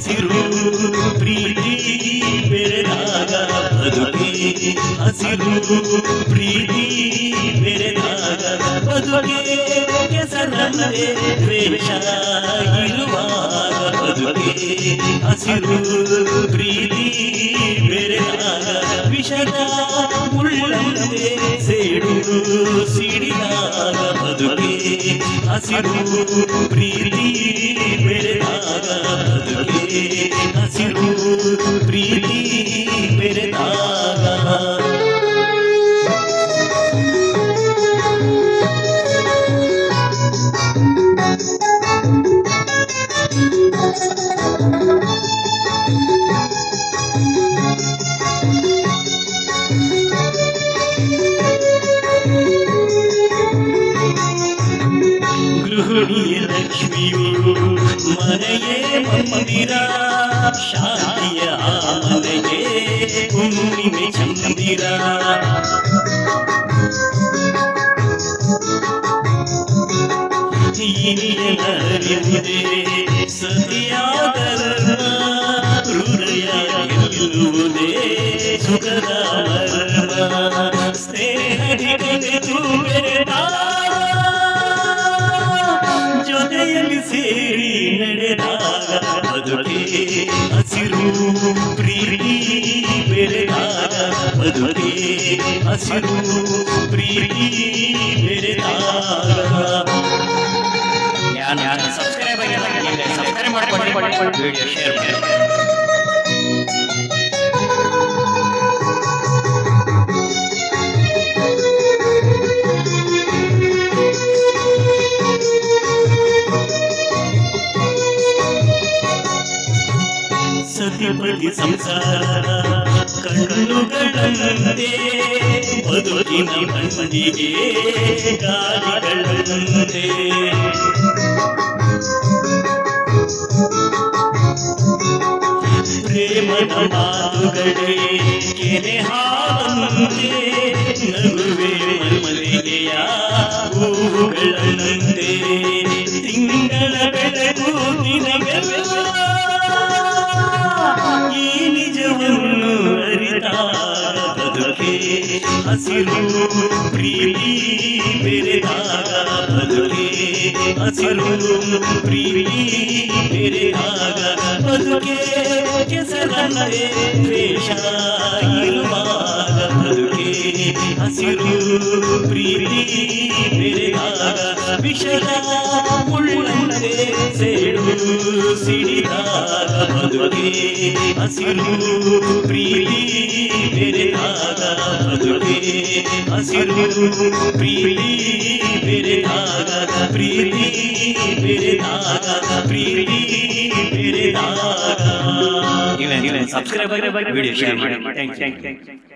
ಹಸಿರು ಪ್ರೀತಿ ಬೆರೆದಾಗ ಬದುಕಿ ಹಸಿರು ಪ್ರೀತಿ ಬೆರೆದಾಗ ಬದುಕಿ ಕೆಸರಲ್ಲೇ ದ್ವೇಷ ಇರುವಾಗ ಬದುಕಿ ಹಸಿರು ಪ್ರೀತಿ ಬೆರೆದಾಗ ವಿಷದ ಮುಳ್ಳಂತೆ ಸೇಡು ಸಿಡಿದಾಗ ಬದುಕಿ ಹಸಿರು ಪ್ರೀತಿ ಬೆರೆ ಬದುಕೆ ಹಸಿರು ಪ್ರೀತಿ ಬೆರೆದಾಗ ಗೃಹಿಣಿಯ ಲಕ್ಷ್ಮಿಯು ಮನೆಯೇ ಮಂದಿರ ಶಾಂತಿಯ ಆ ಮನೆಗೆ ಹುಣ್ಣಿಮೆ ಚಂದಿರ ಹೀನಿಯರಿವುದೇ ಸತಿಯಾದ ಹೃದಯ ಗೆಲ್ಲುವುದೇ ಸುಖದ ಮರ್ಮ ಸ್ನೇಹಿತನೆತು ಬೆರೆತಾಗ ಜೊತೆಯಲ್ಲಿ ಸೇರಿ ನಡೆದಾಗ ಬದುಕೆ ಹಸಿರು ಪ್ರೀತಿ ಬೆಳೆದಾಗ ಬದುಕೆ ಹಸಿರು ಪ್ರೀತಿ ಬೆಳೆದಾಗ. ಸಬ್ಸ್ಕ್ರೈಬ್ ಸಬ್ಸ್ಕ್ರೈಬ್ ಮಾಡ್ಕೊಳ್ಳಿ. ವಿಡಿಯೋ ಶೇರ್ ಮಾಡಿ. ಸತಿಪತಿ ಸಂಸಾರ ಕಣ್ಣುಗಳಂತೆ ಬದುಕಿನ ಮಂದಿಗೆ ಗಾಳಿಗಳಂತೆ ಪ್ರೇಮದ ಮಾತುಗಳೇ ಕೆರೆ ಹಾವಂತೆ ನಗುವೆ ಬದುಕೆ ಹಸಿರು ಪ್ರೀತಿ ಬೆರೆದಾಗ ಬದುಕೆ ಹಸಿರು ಪ್ರೀತಿ ಬೆರೆದಾಗ ಬದುಕೆ ಕೆಸರಂತೆ ದ್ವೇಷ ಇರುವಾಗ ಬದುಕೆ ಹಸಿರು ಪ್ರೀತಿ ಬೆರೆದಾಗ ವಿಷದ ಮುಳ್ಳಂತೆ ಸೇಡು ಸಿಡಿದಾಗ ಬದುಕೆ ಹಸಿರು ಪ್ರೀತಿ ಬೆರೆದಾಗ ಬದುಕೆ ಹಸಿರು ಪ್ರೀತಿ ಬೆರೆದಾಗ ಪ್ರೀತಿ ಬೆರೆದಾಗ ಪ್ರೀತಿ ಬೆರೆದಾಗ ನೀವೇ ನೀವೇ ಸಬ್ಸ್ಕ್ರೈಬ್ ಆಗಿ ವಿಡಿಯೋ ಶೇರ್ ಮಾಡಿ ಥ್ಯಾಂಕ್ ಯು